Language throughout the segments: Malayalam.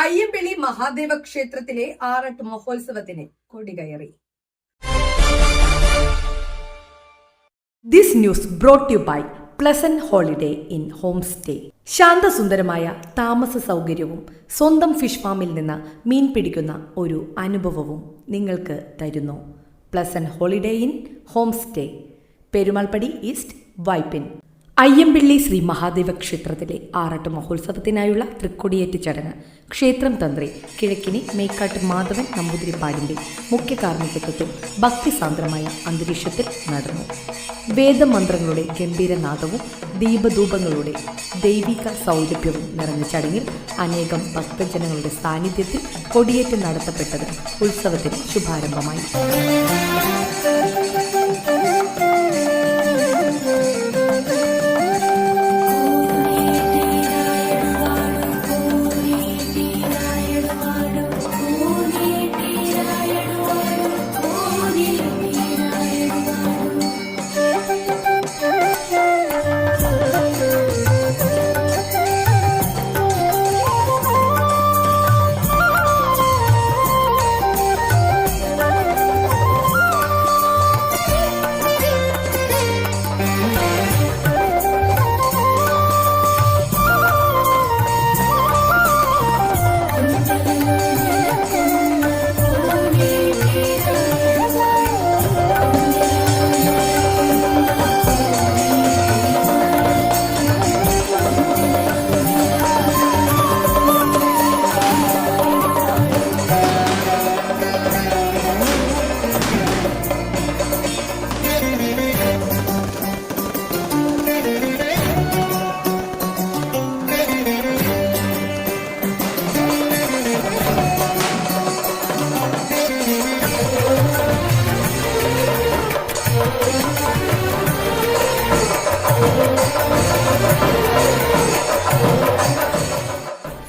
അയ്യമ്പള്ളി മഹാദേവ ക്ഷേത്രത്തിലെ ആറട്ട് മഹോത്സവത്തിന് കൊടികയറി this news brought you by pleasant holiday in homestay ശാന്തസുന്ദരമായ താമസ സൗകര്യവും സ്വന്തം ഫിഷ് ഫാമിൽ നിന്ന് മീൻ പിടിക്കുന്ന ഒരു അനുഭവവും നിങ്ങൾക്ക് തരുന്നു. Pleasant holiday in homestay Perumalppadi east Vypin Ayyampilly Sree Mahadeva ക്ഷേത്രത്തിലെ ആറാട്ട് മഹോത്സവത്തിനായുള്ള തൃക്കൊടിയേറ്റ് ചടങ്ങ്. ക്ഷേത്രം തന്ത്രി കിഴക്കിനി മേക്കാട്ട് മാധവൻ നമ്പൂതിരിപ്പാടിന്റെ മുഖ്യ കാർമ്മികത്വത്തിൽ ഭക്തിസാന്ദ്രമായ അന്തരീക്ഷത്തിൽ നടന്നു. വേദമന്ത്രങ്ങളുടെ ഗംഭീരനാദവും ദീപധൂപങ്ങളുടെ ദൈവിക സൗരഭ്യവും നിറഞ്ഞ ചടങ്ങിൽ അനേകം ഭക്തജനങ്ങളുടെ സാന്നിധ്യത്തിൽ കൊടിയേറ്റ് നടത്തപ്പെട്ടത് ഉത്സവത്തിന് ശുഭാരംഭമായി.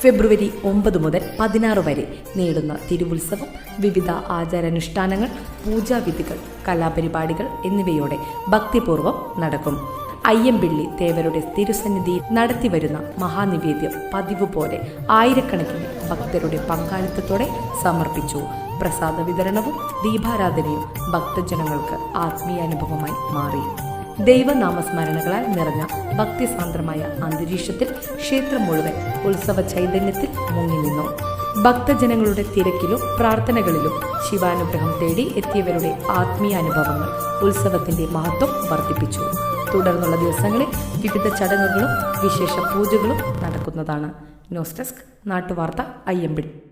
ഫെബ്രുവരി ഒമ്പത് മുതൽ പതിനാറ് വരെ നേടുന്ന തിരുവുത്സവം വിവിധ ആചാരാനുഷ്ഠാനങ്ങൾ പൂജാവിധികൾ കലാപരിപാടികൾ എന്നിവയോടെ ഭക്തിപൂർവം നടക്കും. അയ്യമ്പിള്ളി തേവരുടെ തിരുസന്നിധിയിൽ നടത്തിവരുന്ന മഹാനിവേദ്യം പതിവ് പോലെ ആയിരക്കണക്കിന് ഭക്തരുടെ പങ്കാളിത്തത്തോടെ സമർപ്പിച്ചു. പ്രസാദ വിതരണവും ദീപാരാധനയും ഭക്തജനങ്ങൾക്ക് ആത്മീയാനുഭവമായി മാറി. ദൈവനാമസ്മരണകളാൽ നിറഞ്ഞ ഭക്തിസാന്ദ്രമായ അന്തരീക്ഷത്തിൽ ക്ഷേത്രം മുഴുവൻ ഉത്സവ ചൈതന്യത്തിൽ മുങ്ങി നിന്നു. ഭക്തജനങ്ങളുടെ തിരക്കിലും പ്രാർത്ഥനകളിലും ശിവാനുഗ്രഹം തേടി എത്തിയവരുടെ ആത്മീയ അനുഭവങ്ങൾ ഉത്സവത്തിന്റെ മഹത്വം വർദ്ധിപ്പിച്ചു. തുടർന്നുള്ള ദിവസങ്ങളിൽ വിവിധ ചടങ്ങുകളും വിശേഷ പൂജകളും നടക്കുന്നതാണ്. ന്യൂസ് ഡെസ്ക് നാട്ടുവാർത്ത അയ്യമ്പിടി.